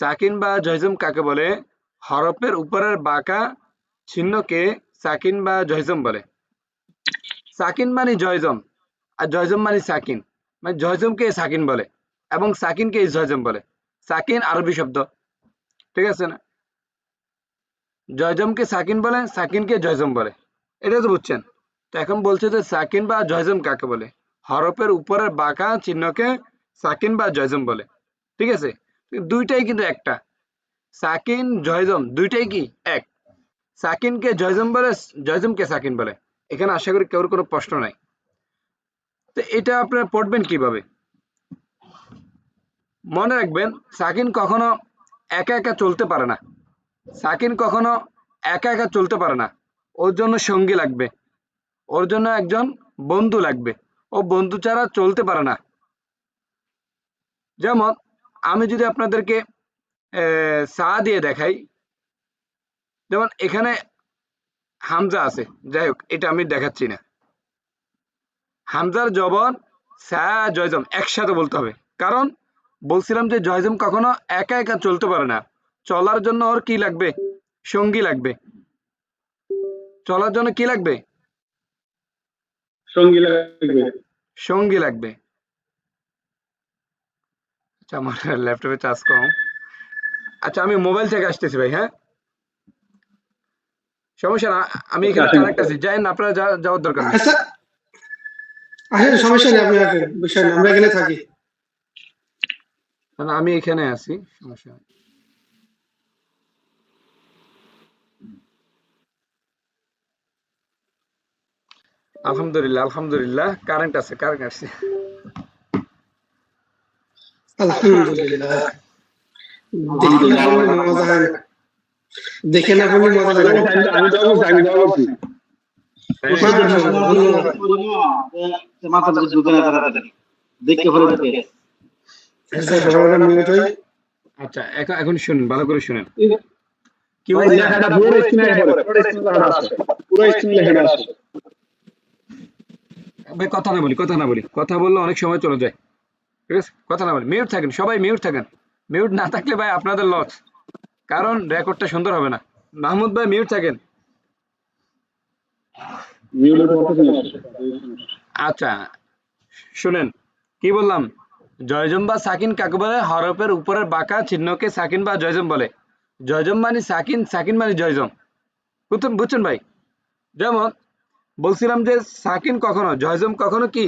সাকিন বা জয়জম কাকে বলে? হরফের উপরের বাঁকা চিহ্নকে সাকিন বা জয়জম বলে। সাকিন মানে জয়জম আর জয়জম মানে সাকিন। মানে জয়জমকে সাকিন বলে এবং সাকিনকে জয়জম বলে। সাকিন আরবি শব্দ। ঠিক আছে না? জয়জমকে সাকিন বলে, সাকিনকে জয়জম বলে। এটা তো বুঝছেন? তো এখন বলছে যে সাকিন বা জয়জম কাকে বলে? হরফের উপরের বাঁকা চিহ্নকে সাকিন বা জয়জম বলে। ঠিক আছে? দুইটাই কিন্তু একটা। সাকিন, জয়জম, দুইটাই কি? এক। সাকিনকে জয়জম বলে, জয়জমকে সাকিন বলে। এখানে আশা করি কেউর কোনো প্রশ্ন নাই। তো এটা আপনারা পড়বেন কীভাবে? মনে রাখবেন, সাকিন কখনো একা একা চলতে পারে না। সাকিন কখনো একা একা চলতে পারে না। ওর জন্য সঙ্গী লাগবে। ওর জন্য একজন বন্ধু লাগবে। ও বন্ধু ছাড়া চলতে পারে না। যেমন আমি যদি আপনাদেরকে সা দিয়ে দেখাই যেমন এখানে হামজা আছে যাই হোক এটা আমি দেখাচ্ছি না। হামজার জবর সা জয়জম একসাথে বলতে হবে। কারণ বলছিলাম যে জয়জম কখনো একা একা চলতে পারে না। চলার জন্য ওর কি লাগবে? সঙ্গী লাগবে। চলার জন্য কি লাগবে? সঙ্গী লাগবে। সঙ্গী লাগবে। আচ্ছা আমার ল্যাপটপে চার্জ কম। আচ্ছা আমি মোবাইল থেকে আসতেছি ভাই হ্যাঁ? সমস্যা না আমি এখানে কানেক্ট আছি। যাই না আপনারা যাওয়ার দরকার নেই আচ্ছা আসেন সমস্যা নেই আপনি আসেন বিষয় নেই আমরা এখানে থাকি। না, না, আমি এখানে আছি সমস্যা নেই। আলহামদুলিল্লাহ আলহামদুলিল্লাহ কারেন্ট আছে কারেন্ট আছে। আলহামদুলিল্লাহ। দেখেন আপনি মজা না। দেখেন মজা আমি যাব আমি যাব মাথা ঢুকে না তাড়াতাড়ি দেখে আচ্ছা, আচ্ছা এখন এখন শুনুন ভালো করে শুনেন। কি ওই লেখাটা পুরো স্ক্রিনে পুরো স্ক্রিনে লেখা আছে পুরো স্ক্রিনে লেখা আছে ভাই কথা না বলি কথা না বলি। কথা বললে অনেক সময় চলে যায়। ঠিক আছে কথা না বলি। মিউট থাকেন সবাই মিউট থাকেন। মিউট না থাকলে ভাই আপনাদের লস। কারণ রেকর্ডটা সুন্দর হবে না। মাহমুদ ভাই মিউট থাকেন। আচ্ছা শুনেন কি বললাম? জয়জম বা সাকিন কাকে বলে? হরফের উপরের বাঁকা চিহ্নকে সাকিন বা জয়জম বলে। জয়জম মানে সাকিন সাকিন মানে জয়জম। বুঝছেন বুঝছেন ভাই? যেমন বলছিলাম যে সাকিন কখনো জয়জম কখনো কি?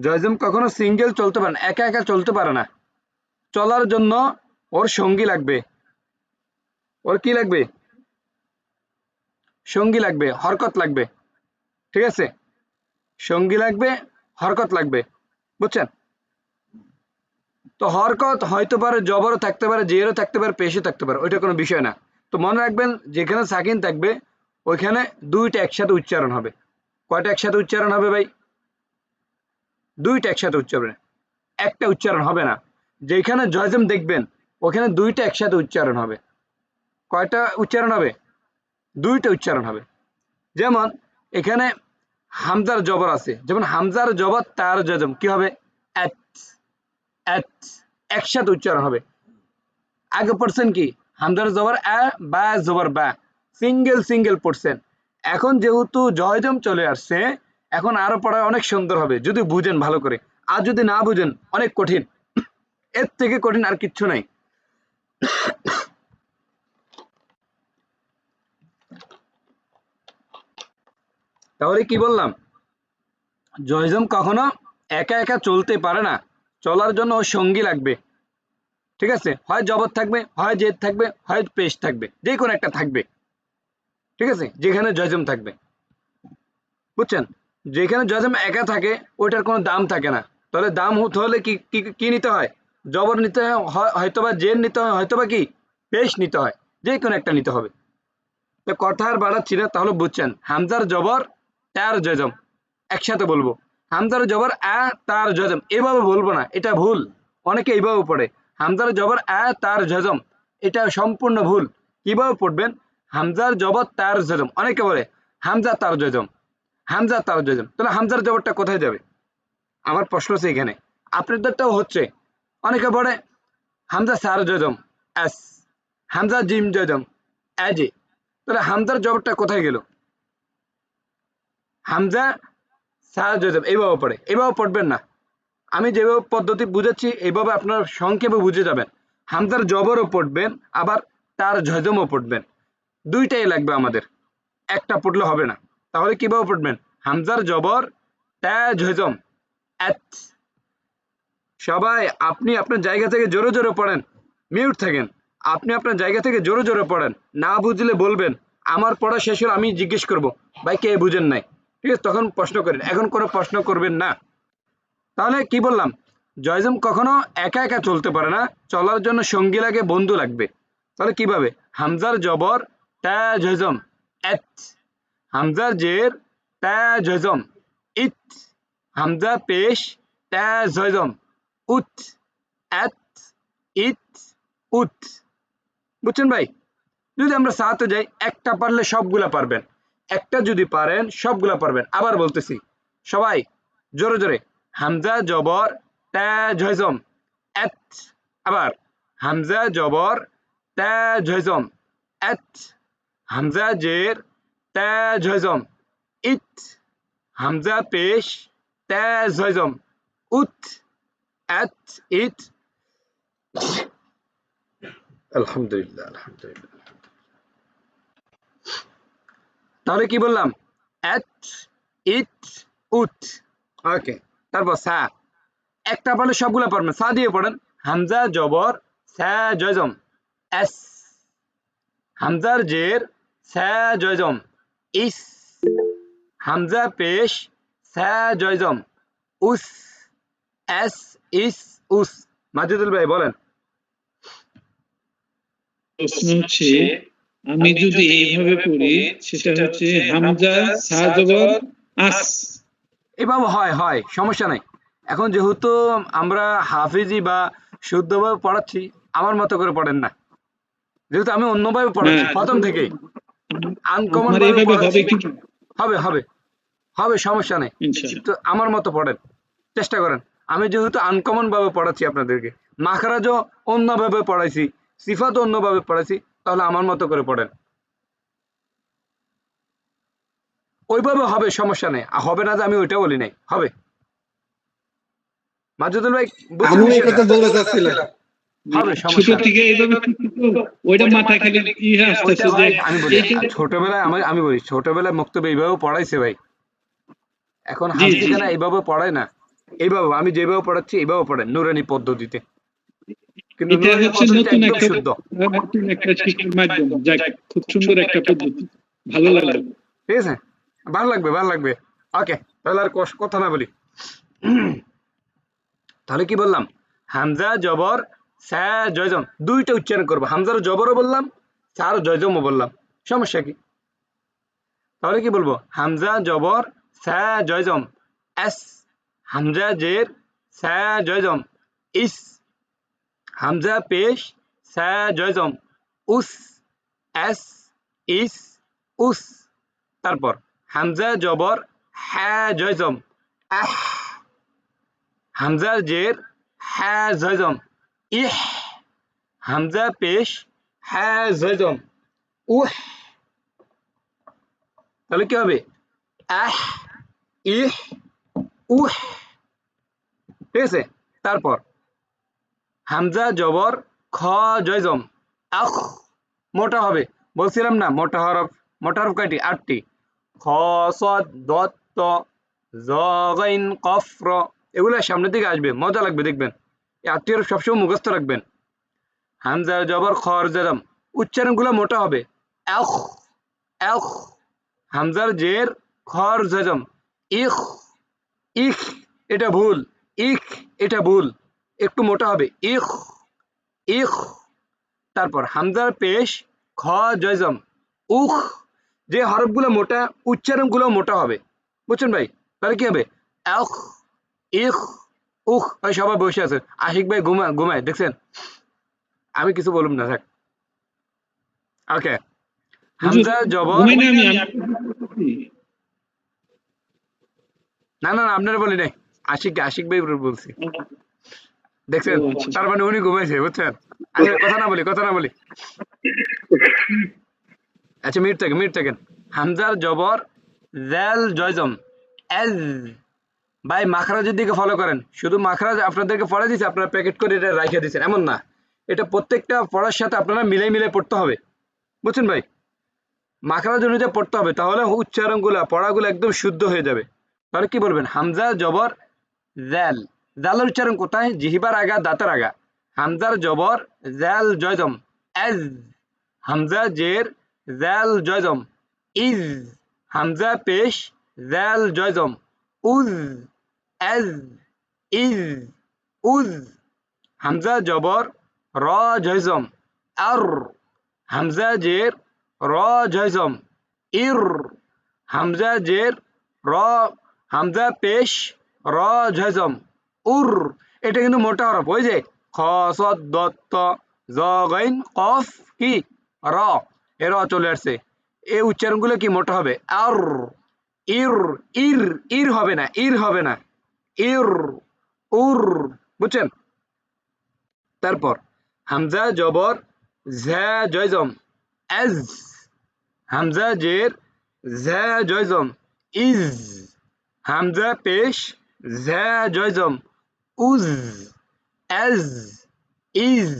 জয়জম কখনো সিঙ্গেল চলতে পারে না, একা একা চলতে পারে না। চলার জন্য ওর সঙ্গী লাগবে। ওর কি লাগবে? সঙ্গী লাগবে, হরকত লাগবে। ঠিক আছে? সঙ্গী লাগবে, হরকত লাগবে। বুঝছেন? তো হরকত হয়তো পারে, জবরও থাকতে পারে, জেরও থাকতে পারে, পেশও থাকতে পারে, ওইটা কোনো বিষয় না। তো মনে রাখবেন, যেখানে সাকিন থাকবে, ওইখানে দুইটা একসাথে উচ্চারণ হবে। কয়টা একসাথে উচ্চারণ হবে ভাই? দুইটা একসাথে উচ্চারণ। একটা উচ্চারণ হবে না। যেখানে জয়জম দেখবেন, ওখানে দুইটা একসাথে উচ্চারণ হবে। কয়টা উচ্চারণ হবে? দুইটা উচ্চারণ হবে। যেমন, এখানে হামজার জবর আছে। যেমন, হামজার জবর, তার জজম কি হবে? একসাথে উচ্চারণ হবে। আগে পড়ছেন কি? হামজার জবর, আ, বা, জবর, বা। সিঙ্গেল সিঙ্গেল পড়ছেন। এখন যেহেতু জয়জম চলে আসছে এখন আরও পড়া অনেক সুন্দর হবে, যদি বুঝেন ভালো করে। আর যদি না বুঝেন, অনেক কঠিন। এর থেকে কঠিন আর কিচ্ছু নাই। তাহলে কি বললাম? জয়জম কখনো একা একা চলতে পারে না। চলার জন্য ওর সঙ্গী লাগবে। ঠিক আছে? হয় জবর থাকবে, হয় জেদ থাকবে, হয় পেশ থাকবে। যে কোনো একটা থাকবে। ঠিক আছে? যেখানে জয়জম থাকবে। বুঝছেন? যেখানে জয়জম একা থাকে, ওইটার কোনো দাম থাকে না। তাহলে দাম হতে হলে কি কি নিতে হয়? জবর নিতে হয়, হয়- হয়তোবা জেদ নিতে হয় হয়তোবা কি? পেশ নিতে হয়, যে কোনো একটা নিতে হবে। তো কথা আর বাড়াচ্ছি না, তাহলে বুঝছেন। হামজার জবর, তার জজম। একসাথে বলব। হামজার জবর, আ, তার জজম। এভাবে বলব না, এটা ভুল। অনেকে এইভাবে পড়ে। হামজার জবর, আ, তার জজম। এটা সম্পূর্ণ ভুল। কীভাবে পড়বেন? হামজার জবর, তার জজম। অনেকে বলে, হামজা তার জজম। হামজা তার জজম তাহলে হামজার জবরটা কোথায় যাবে? আমার প্রশ্ন হচ্ছে এখানে। আপনাদেরটাও হচ্ছে। অনেকে বলে, হামজা সার জজম এস। হামজা জিম জজম এজে। তাহলে হামজার জবরটা কোথায় গেল? হামজা সার জজম এইভাবে পড়ে। এইভাবে পড়বেন না। আমি যেভাবে পদ্ধতি বুঝাচ্ছি এইভাবে আপনার সংক্ষেপে বুঝে যাবেন। হামজার জবরও পড়বেন, আবার তার ঝজমও পড়বেন। দুইটাই লাগবে আমাদের। একটা পড়লে হবে না। তাহলে কীভাবে পড়বেন? হামজার জবর, তা, ঝজম। এত। সবাই, আপনি আপনার জায়গা থেকে জোরে জোরে পড়েন। মিউট থাকেন। আপনি আপনার জায়গা থেকে জোরে জোরে পড়েন। না বুঝলে বলবেন, আমার পড়া শেষ হলে আমি জিজ্ঞেস করব, ভাই, কে বুঝেন নাই? ঠিক আছে, তখন প্রশ্ন করেন। এখন কোনো প্রশ্ন করবেন না। তাহলে কি বললাম? জয়জম কখনো একা একা চলতে পারে না। চলার জন্য সঙ্গী লাগে, বন্ধু লাগবে। তাহলে কীভাবে? হামজার জবর, তা জয়জম এত। হামজার জের তা জয়জম। ইত হামজা পেশ তা জয়জম। উত এত ইত উত। বুঝছেন ভাই? যদি আমরা সাথে যাই, একটা পারলে সবগুলা পারবেন। একটা যদি পারেন, সবগুলা পারবেন। আবার বলতেছি, সবাই জোরে জোরে, হামজা জবর তা জয়জম। এত আবার, হামজা জবর তা জয়জম। এত হামজা জের তা জয়জম ইত হামজা, পেশ, তা জয়জম উত, এত ইত আলহামদুলিল্লাহ আলহামদুলিল্লাহ। তাহলে কি বললাম? এত, ইট, উত। ওকে, তারপর সা। একটা পারলে সবগুলো পারবেন সা দিয়ে পড়েন। হামজা, জবর, সা জয়জম এস। হামজার জের, সা জয়জম ইস। হামজা পেশ সা জয়জম উস এস ইস উস। মাজিদুল ভাই বলেন। প্রশ্ন হচ্ছে আমি যদি এইভাবে পড়ি সেটা হচ্ছে হামজা সাজবর আস এভাবে হয় হয় সমস্যা নাই। এখন যেহেতু আমরা হাফিজি বা শুদ্ধভাবে পড়াচ্ছি আমার মতো করে পড়েন না। যেহেতু আমি অন্যভাবে পড়াচ্ছি হ্যাঁ। প্রথম থেকেই। আনকমন আমার হবে হবে হবে হবে সমস্যা নেই। তো আমার মতো পড়েন চেষ্টা করেন। আমি যেহেতু আনকমন ভাবে পড়াচ্ছি আপনাদেরকে মাখরাজও অন্যভাবে পড়াইছি সিফাতও অন্যভাবে পড়াইছি তাহলে আমার মতো করে পড়েন। ওইভাবে হবে সমস্যা নেই। আর হবে না যে আমি ওইটা বলি নাই। হবে। মাজুদুল ভাই বুঝছেন আমি কথা বলতে চাচ্ছিলাম। হবে ছোট থেকে এইভাবে ওইটা মাথায় খালি ইয়ে আসতেছে যে আমি বলি। ছোটবেলায় আমি আমি বলি ছোটবেলায় মুক্তবে এইভাবে পড়াইছে ভাই। এখন এইভাবে পড়ায় না। এইভাবে আমি যেভাবে পড়াচ্ছি এইভাবে পড়েন নুরানি পদ্ধতিতে। কিন্তু এটা হচ্ছে নতুন একটা নতুন একটা শিক্ষার মাধ্যম যাক খুব সুন্দর একটা পদ্ধতি। ভালো লাগল। ঠিক আছে? ভালো লাগবে ভালো লাগবে। ওকে তাহলে আর কথা না বলি। তাহলে কি বললাম? হামজা জবর জয়জম দুইটা উচ্চারণ করব। হামজার জবরও বললাম, স্যার জয়জমও বললাম। সমস্যা কি? তাহলে কি বলব? হামজা, জবর স্যা জয়জম। এস, হামজা, জের স্যা জয়জম। ইস, হামজা, পেশ স্যা জয়জম। উস, এস, ইস, উস। তারপর, হামজা, জবর হ্যাঁ জয়জম। আহ হামজা, জের হ্যাঁ জয়জম। ইহ, হামজা পেশ হ্যাঁ উহ, তাহলে কি হবে? আহ, ইহ, উহ। ঠিক আছে? তারপর, হামজা, জবর, খ, জয়জম। আখ মোটা হবে। বলছিলাম না, মোটা হরফ মোটা হরফ কয়টি? আটটি। খ, সদ, দত্ত জগাইন কফর। এগুলো সামনের দিকে আসবে। মজা লাগবে, দেখবেন। আটটি সবসময় মুখস্থ রাখবেন। হামজা, জবর, খর, জেরম, উচ্চারণগুলো মোটা হবে। এখ এখ, হামজার জের, খর জজম ইখ ইখ, এটা ভুল, ইখ, এটা ভুল, একটু মোটা হবে। ইখ ইখ, তারপর হামজার পেশ, খ জয়জম উখ, যে হরফগুলো মোটা, উচ্চারণগুলো মোটা হবে। বুঝছেন ভাই? তাহলে কি হবে? আখ ইখ উখ ভাই সবাই বসে আছে। আশিক ভাই ঘুমা ঘুমায় দেখছেন? আমি কিছু বলুম না থাক। ওকে। হামজা জবর। না না আপনারা বলি নাই। আশিক আশিক ভাই বলছি। দেখছেন? আচ্ছা। তার মানে উনি ঘুমাইছে বুঝছেন? আচ্ছা কথা না বলি কথা না বলি। আচ্ছা মিনিট থেকে মিনিট থেকে হামজার জবর জেল জয়জম এজ। ভাই মাখরাজের দিকে ফলো করেন। শুধু মাখরাজ আপনাদেরকে পড়া দিচ্ছে আপনারা প্যাকেট করে এটা রাখিয়ে দিচ্ছেন এমন না। এটা প্রত্যেকটা পড়ার সাথে আপনারা মিলে মিলে পড়তে হবে। বুঝছেন ভাই? মাখরাজ অনুযায়ী পড়তে হবে, তাহলে উচ্চারণগুলো, পড়াগুলো একদম শুদ্ধ হয়ে যাবে। তাহলে কি বলবেন? হামজা, জবর, জ্যাল। জালের উচ্চারণ কোথায়? জিহিবার আগা, দাঁতের আগা। হামজার, জবর, জ্যাল, জয়জম। এজ। হামজা, জের, জ্যাল, জয়জম। ইজ। হামজা, পেশ, জ্যাল, জয়জম। উজ এজ ইজ উজ হামজা জবর র জয়জম আর হামজা জের র জয়জম ইর হামজা জের র হামজা পেশ র জয়জম উর এটা কিন্তু মোটা হরফ ওই যে খ দত্ত জ গাইন কফ, কি? র এ র চলে আসছে। এই উচ্চারণগুলো কি মোটা হবে? আর ইর ইর ইর হবে না, ইর হবে না। ইর, উর, বুঝছেন? তারপর, হামজা, জবর ঝা জয়জম। এজ, হামজা, জের ঝা জয়জম। ইজ, হামজা, পেশ ঝা জয়জম। উজ, এজ, ইজ,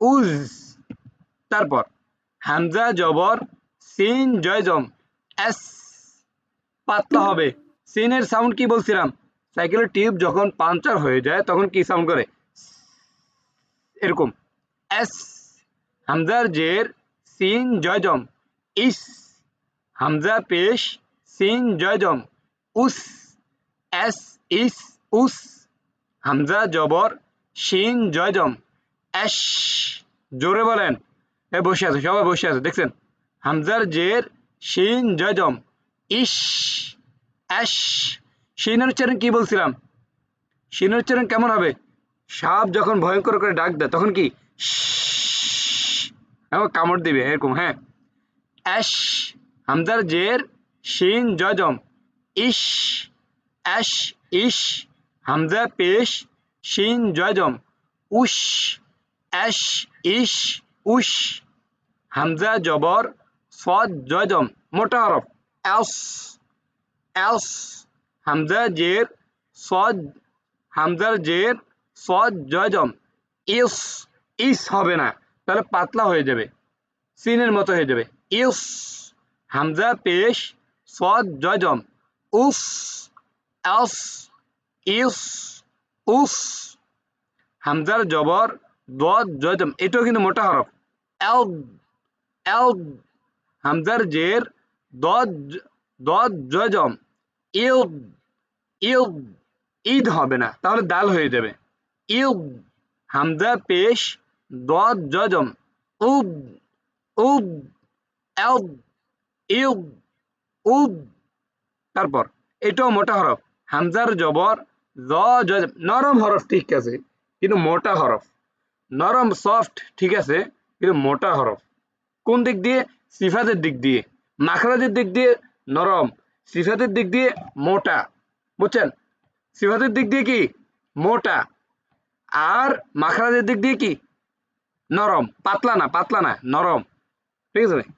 উজ। তারপর, হামজা, জবর, সিন, জয়জম। এস পাতলা হবে। সিনের সাউন্ড কি বলছিলাম? সাইকেলের টিউব যখন পাঞ্চার হয়ে যায়, তখন কি সাউন্ড করে? এরকম। এস, হামজার জের, সিন জয়জম ইস, হামজা, পেশ, সিন জয়জম উস, এস, ইস, উস। হামজা, জবর শিন জয়জম এস, জোরে বলেন। এ, বসে আছে, সবাই বসে আছে, দেখছেন? হামজার জের শিন জয়জম ইস এস শিনের উচ্চারণ কি বলছিলাম? শিনের উচ্চারণ কেমন হবে? সাপ যখন ভয়ঙ্কর করে ডাক দেয়, তখন কি? এমন কামড় দিবে, এরকম হ্যাঁ। অ্যাশ হামদার জের, শিন, জজম। ইস অ্যাশ ইস, হামজা, পেশ, শিন, জজম। উস অ্যাশ ইস, উস, হামজা, জবর সদ জজম। মোটা হরফ। অ্যাস অ্যাস হামজা, জের, সদ, হামজার জের, সদ জজম ইস ইস হবে না, তাহলে পাতলা হয়ে যাবে, সিনের মতো হয়ে যাবে। ইস হামজা, পেশ, সদ জজম উস এস ইস উস হামজার জবর, দদ জজম এটাও কিন্তু মোটা হরফ। এল এল হামজার জের জজম ইল ইল ঈদ হবে না, তাহলে দাল হয়ে যাবে। ইল হামজা পেশ জজম উদ উদ এল ইল তারপর, এটাও মোটা হরফ। হামজার জবর জ, নরম হরফ ঠিক আছে, কিন্তু মোটা হরফ। নরম, সফট, ঠিক আছে, কিন্তু মোটা হরফ। কোন দিক দিয়ে? সিফাতের দিক দিয়ে। মাখরাজের দিক দিয়ে নরম, সিফাতের দিক দিয়ে মোটা, বুঝছেন? সিফাতের দিক দিয়ে কি? মোটা। আর মাখরাজের দিক দিয়ে কি? নরম, পাতলা না পাতলা না, নরম। ঠিক আছে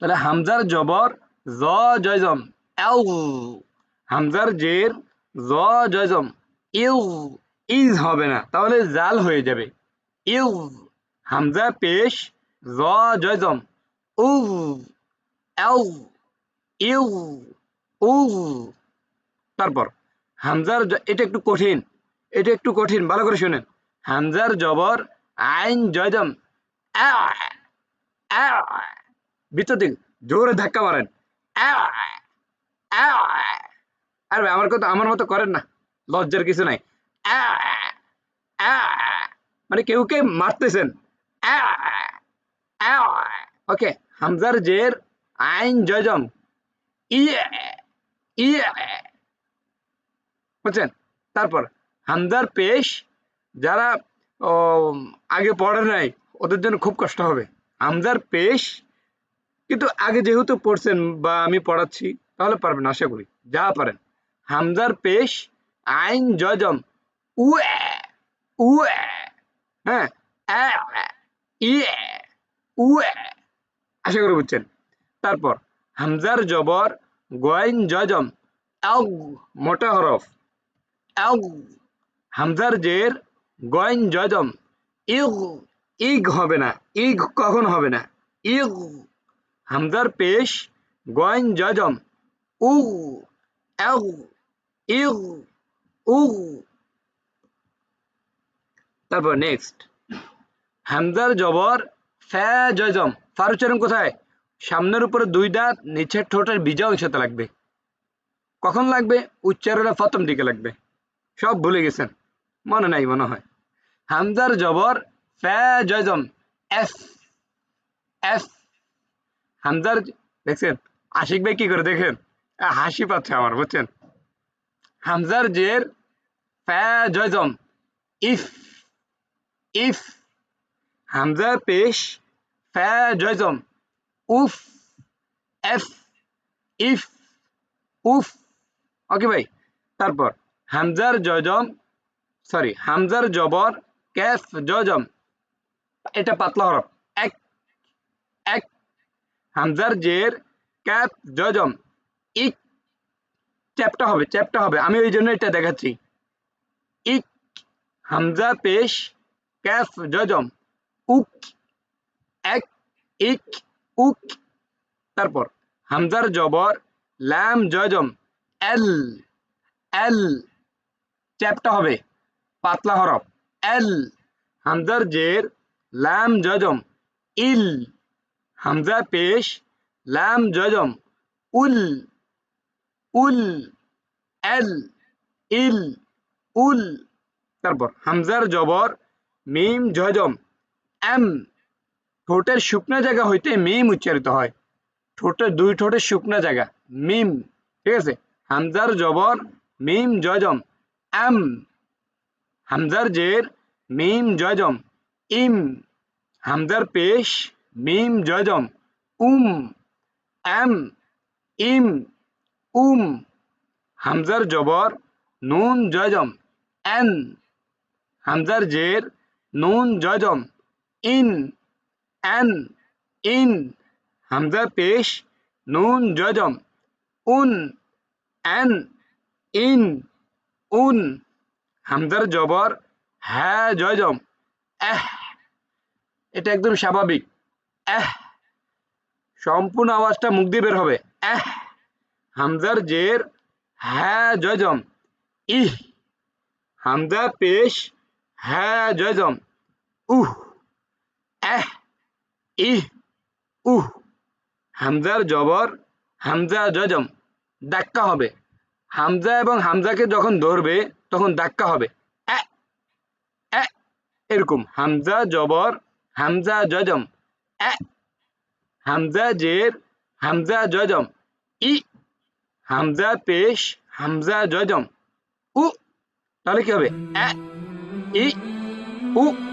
তাহলে হামজার জবর জ জয়জম এল। হামজার জের জ জয়জম ইউ। ইজ হবে না, তাহলে জাল হয়ে যাবে। ইউ। হামজা পেশ, জ জয়জম উ এল ইউ উ তারপর হামজার এটা একটু কঠিন এটা একটু কঠিন ভালো করে শুনেন। হামজার জবর আইন আ, ভিতর দিক জোরে ধাক্কা মারেন আ, আ। আমার কথা আমার মতো করেন না লজ্জার কিছু নাই। মানে কেউ কে মারতেছেন ওকে। হামজার জের, আইন, জয়জম। ইয়ে ইয়ে বুঝছেন? তারপর, হামজার পেশ, যারা আগে পড়ে নাই, ওদের জন্য খুব কষ্ট হবে। হামজার পেশ, কিন্তু আগে যেহেতু পড়ছেন বা আমি পড়াচ্ছি, তাহলে পারবেন, আশা করি, যা পারেন। হামজার পেশ, আইন জজম উ উয়ে হ্যাঁ ইয়ে উয়ে আশা করি বুঝছেন। তারপর, হামজার জবর গয়েন জজম আউ মোটা হরফ আউ হামজার জের গয়েন জজম ইগ ইগ হবে না, ইগ কখন হবে না, ইগ, হামজার পেশ গয়েন জজম উ আউ ইগ, উ। তারপর নেক্সট হামজার জবর ফ্যা উচ্চারণ কোথায়? সামনের উপরে দুই দাঁত, নিচের ঠোঁটের বিজয় অংশতে লাগবে। কখন লাগবে? উচ্চারণের প্রথম দিকে লাগবে। সব ভুলে গেছেন। মনে নাই, মনে হয়। হামজার জবর ফ্যা জজম এফ এফ। হামজার দেখছেন? আশিক ভাই কি করে দেখেন? হাসি পাচ্ছে আমার, বুঝছেন? হামজার জের ফ্যা জজম ইফ ইফ। হামজা পেশ ফ্যা জজম উফ, এফ, ইফ, উফ। ওকে ভাই, তারপর, হামজার জজম সরি হামজার, জবর ক্যাফ জজম এটা পাতলা হরফ। এক এক, হামজার, জের ক্যাফ জজম ইক, চ্যাপটা হবে চ্যাপটা হবে। আমি ওই জন্য এটা দেখাচ্ছি। ইক, হামজা, পেশ ক্যাফ জজম উক এক, ইক, উক। তারপর, হামজার জবর ল্যাম জজম এল এল। চ্যাপটা হবে, পাতলা হরফ, এল। হামজার জের ল্যাম জজম ইল। হামজা পেশ ল্যাম জজম উল। উল, এল, ইল, উল। তারপর, হামজার জবর, মিম জজম এম। ঠোঁটের শুকনা জায়গা হইতে মিম উচ্চারিত হয়। ঠোঁটের দুই ঠোঁটের শুকনা জায়গা, মিম, ঠিক আছে? হামজার জবর, মিম জজম এম হামজার জের, মিম জজম ইম। হামজার পেশ, মিম জজম উম। এম ইম, উম। হামজার জবর, নুন জজম এন। হামজার জের, নুন জজম ইন। এন, ইন, হামজা, পেশ, নুন, জজম, উন, এন, ইন, উন, হামজার জবর হ্যাঁ জজম, এহ, এটা একদম স্বাভাবিক, এহ, সম্পূর্ণ আওয়াজটা মুখ দিয়ে বের হবে, এহ, হামজার জের হ্যাঁ জজম, ইহ, হামজা, পেশ হ্যাঁ জজম, উহ, এহ ইহ, উহ হামজার জবর, হামজা জজম দাক্কা হবে। হামজা এবং হামজাকে যখন ধরবে, তখন দাক্কা হবে। এরকম। হামজা, জবর, হামজা, জজম। এ, হামজা, জের, হামজা, জজম। ই, হামজা, পেশ, হামজা, জজম। উ, তাহলে কি হবে? এ, ই, উ